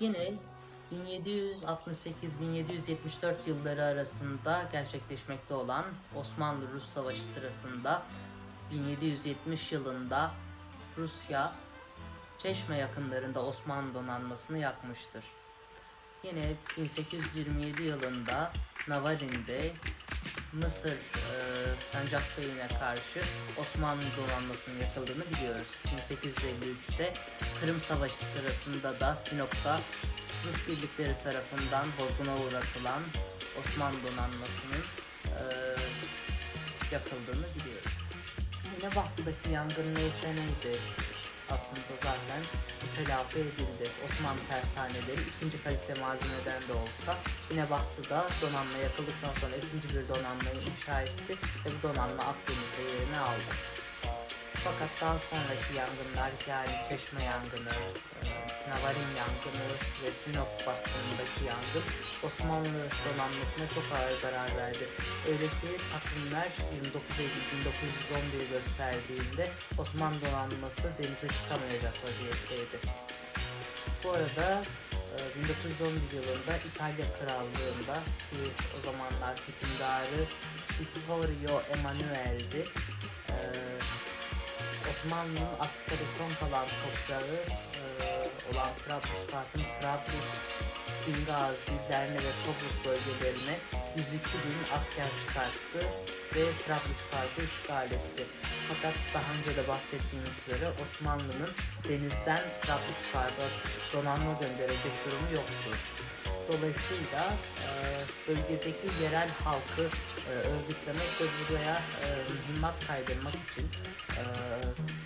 Yine 1768-1774 yılları arasında gerçekleşmekte olan Osmanlı-Rus Savaşı sırasında 1770 yılında Rusya Çeşme yakınlarında Osmanlı donanmasını yakmıştır. Yine 1827 yılında Navarin'de Mısır e, Sancakbeyliğine karşı Osmanlı donanmasının yakıldığını biliyoruz. 1853'te Kırım Savaşı sırasında da Sinop'ta Rus birlikleri tarafından bozguna uğratılan Osmanlı donanmasının e, yakıldığını biliyoruz. Yine Bahtı'daki yangın neyse neydi aslında zaten telafi edildi. Osmanlı tersaneleri ikinci kalite malzemeden de olsa yine Bahtı'da donanma yakıldıktan sonra ikinci bir donanmayı inşa etti ve bu donanma Akdeniz'e yerini aldı. Fakat daha sonraki yangınlar yani Çeşme yangını, e, Navarin yangını ve Sinop baskınındaki yangın Osmanlı donanmasına çok ağır zarar verdi. Öyle ki takvimler 29 Eylül 1911 gösterdiğinde Osmanlı donanması denize çıkamayacak vaziyetteydi. Bu arada e, 1911 yılında İtalya Krallığı'nda ki o zamanlar hükümdarı Vittorio Emanuel'di. E, Osmanlı'nın Afrika'da son kalan toprağı e, olan Trablusgarp'ın Trablus, Bingazi, Derne ve Tobruk bölgelerine 102 bin asker çıkarttı ve Trablusgarp'ı işgal etti. Fakat daha önce de bahsettiğimiz üzere Osmanlı'nın denizden Trablusgarp'a donanma gönderecek durumu yoktu. Dolayısıyla bölgedeki yerel halkı örgütlemek ve buraya e, mühimmat kaydırmak için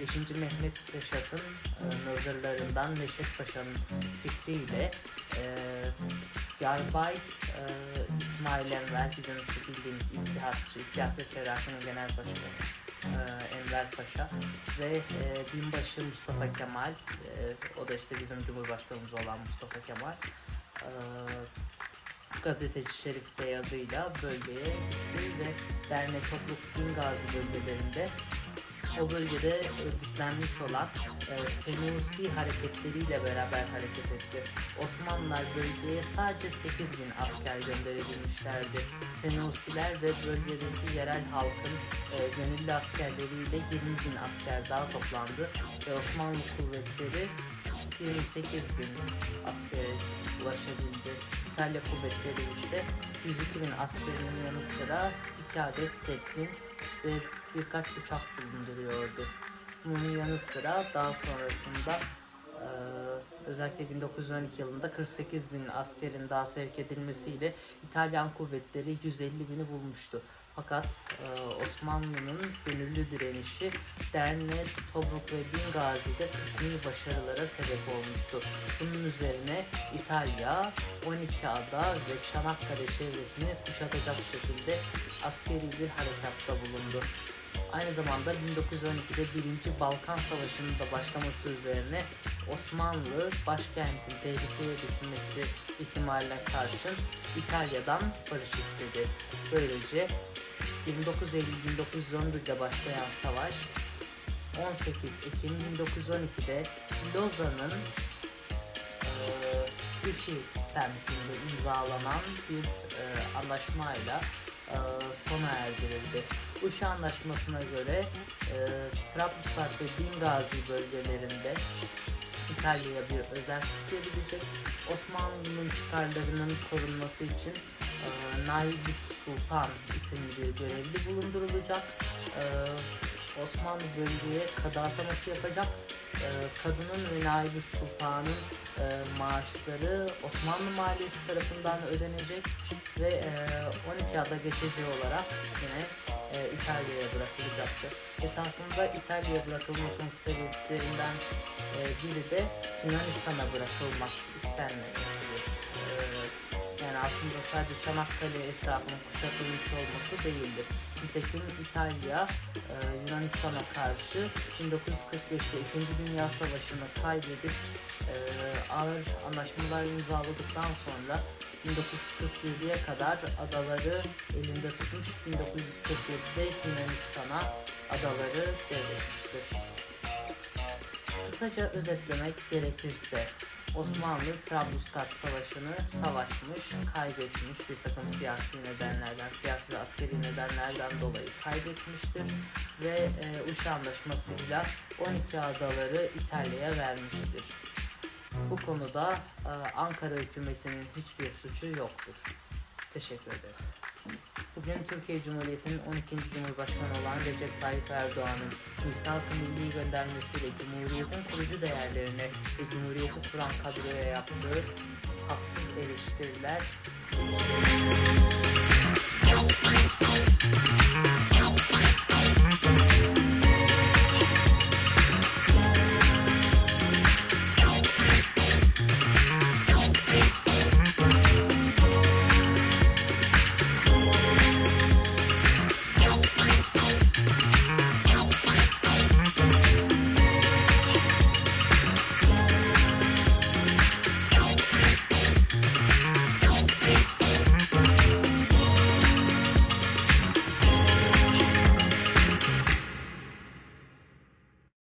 5. Mehmet Reşat'ın e, nazırlarından Neşet Paşa'nın fikriyle e, Yarbay e, İsmail Enver bizim şu bildiğimiz İttihatçı, İttihat ve Terakki'nin genel başkanı e, Enver Paşa ve e, binbaşı Mustafa Kemal e, o da işte bizim Cumhurbaşkanımız olan Mustafa Kemal e, gazeteci Şerif Bey adıyla bölgeye gitti ve Derne Topluk Bingazi bölgelerinde o bölgede örgütlenmiş olan e, Senusi hareketleriyle beraber hareket etti. Osmanlılar bölgeye sadece 8 bin asker gönderebilmişlerdi. Senusiler ve bölgedeki yerel halkın e, gönüllü askerleriyle 20 bin asker daha toplandı ve Osmanlı kuvvetleri 28 bin askere ulaşabildi. İtalya kuvvetleri ise 102 bin askerinin yanı sıra 2 adet zeppelin ve birkaç uçak bulunduruyordu. Bunun yanı sıra daha sonrasında eee, özellikle 1912 yılında 48 bin askerin daha sevk edilmesiyle İtalyan kuvvetleri 150 bini bulmuştu. Fakat eee, Osmanlı'nın gönüllü direnişi Derne, Tobruk ve Bingazi'de kısmi başarılara sebep olmuştu. Bunun üzerine İtalya 12 ada ve Çanakkale çevresini kuşatacak şekilde askeri bir harekatta bulundu. Aynı zamanda 1912'de 1. Balkan Savaşı'nın da başlaması üzerine Osmanlı başkentin tehlikeye düşmesi ihtimaline karşın İtalya'dan barış istedi. Böylece 29 Eylül 1911'de başlayan savaş 18 Ekim 1912'de Lozan'ın eee Üşi semtinde imzalanan bir eee, anlaşmayla eee, sona erdirildi. Uşi Anlaşması'na göre eee Trablusgarp ve Bingazi bölgelerinde İtalya'ya bir özel verilecek. Osmanlı'nın çıkarlarının korunması için e, Naib Sultan isimli bir görevli bulundurulacak. E, Osmanlı bölgeye kadı ataması yapacak. E, kadının ve Naib Sultan'ın e, maaşları Osmanlı Maliyesi tarafından ödenecek ve e, 12 ada geçici olarak yine e, İtalya'ya bırakılacaktı. Esasında İtalya'ya bırakılmasının sebeplerinden e, biri de Yunanistan'a bırakılmak istenmemesidir. E, aslında sadece Çanakkale etrafının kuşatılmış olması değildir. Nitekim İtalya e, Yunanistan'a karşı 1945'te 2. Dünya Savaşı'nı kaybedip e, ağır anlaşmalar imzaladıktan sonra 1947'ye kadar adaları elinde tutmuş 1947'de Yunanistan'a adaları devretmiştir. Kısaca özetlemek gerekirse Osmanlı Trablusgarp Savaşı'nı savaşmış, kaybetmiş bir takım siyasi nedenlerden, siyasi ve askeri nedenlerden dolayı kaybetmiştir ve e, Uşa Anlaşması'yla 12 adaları İtalya'ya vermiştir. Bu konuda e, Ankara hükümetinin hiçbir suçu yoktur. Teşekkür ederim. Bugün Türkiye Cumhuriyeti'nin 12. Cumhurbaşkanı olan Recep Tayyip Erdoğan'ın misak-ı milli göndermesiyle Cumhuriyet'in kurucu değerlerine ve Cumhuriyet'i kuran kadroya yaptığı haksız eleştiriler